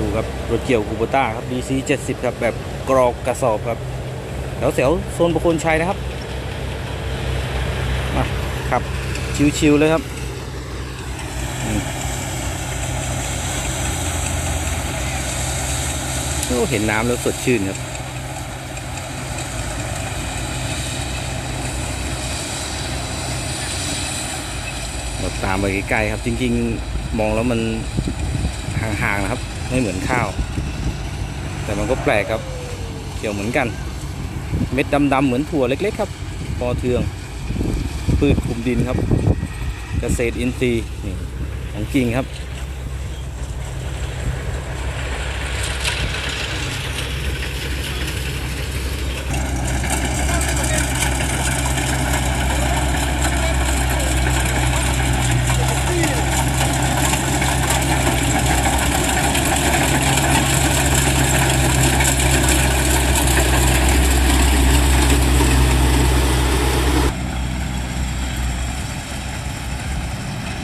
ดูครับรถเกี่ยวคูโบต้าครับ BC 70 ครับ แบบกรอกกระสอบครับแถวแถวโซนประโคนชัยนะครับมาครับ ชิวๆเลยครับโอ้เห็นน้ำแล้วสดชื่นครับ เราตามไปใกล้ๆครับ จริง ๆ มองแล้วมัน ห่างๆนะครับ ไม่เหมือนข้าว แต่มันก็แปลกครับเกี่ยวเหมือนกัน เม็ดดำๆเหมือนถั่วเล็กๆครับปอเทือง พืชคลุมดินครับ เกษตรอินทรีย์นี่ของจริงครับ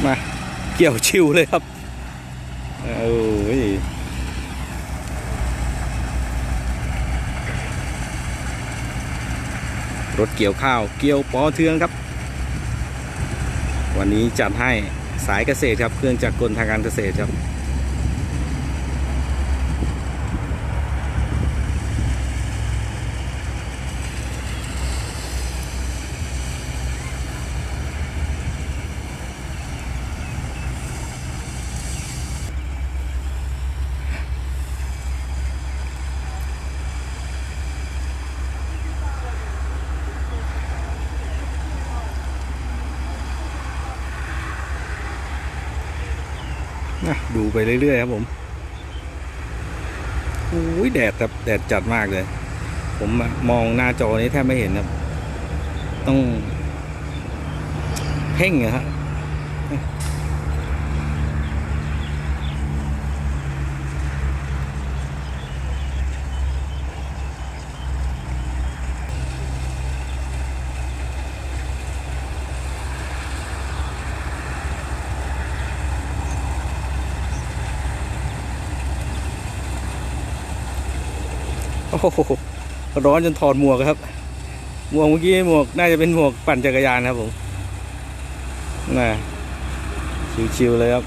มา เกี่ยวชิวเลยครับโอ้ยรถเกี่ยวข้าวเกี่ยวปอเทืองครับ วันนี้จัดให้สายเกษตรครับ เครื่องจักรกลทางการเกษตรครับ นะดูไปเรื่อยๆครับผมอุ้ยแดดครับแดดจัดมากเลย ผมมองหน้าจอนี้แทบไม่เห็นครับ ต้องเพ่งอะฮะ โอ้โหร้อนจนถอดหมวกครับ หมวกเมื่อกี้หมวกน่าจะเป็นหมวกปั่นจักรยานครับผมน่ะชิวๆเลยครับ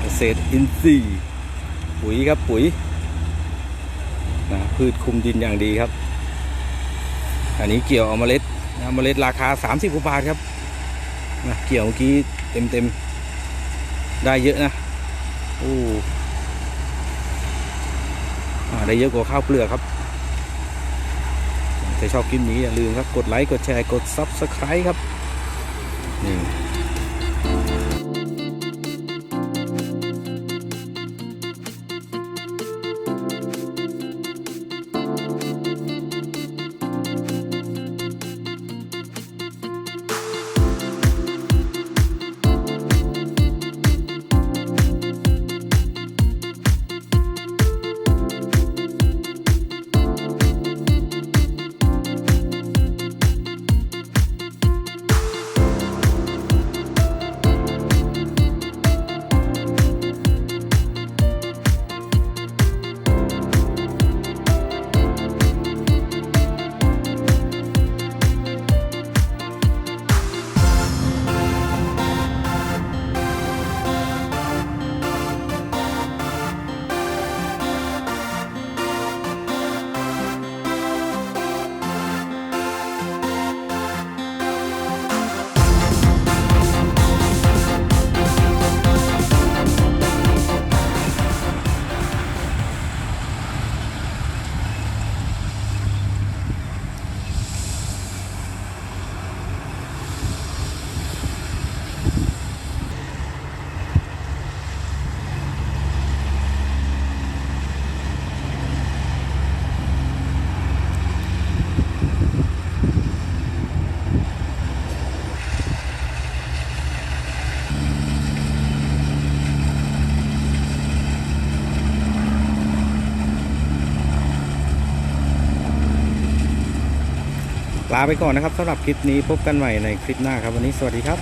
เกษตรอินทรีย์ปุ๋ยครับปุ๋ยนะพืชคุมดินอย่างดีครับ อันนี้เกี่ยวเอาเมล็ดนะเมล็ดราคา 30กว่าบาทครับนะเกี่ยวเมื่อกี้เต็มๆ ได้เยอะนะโอ้ ได้เยอะกว่าข้าวเปลือกครับถ้าชอบคลิปนี้อย่าลืมครับ กดไลค์ กดแชร์ กด Subscribe ครับ นี่ ลาไปก่อนนะครับสำหรับคลิปนี้พบกันใหม่ในคลิปหน้าครับ วันนี้สวัสดีครับ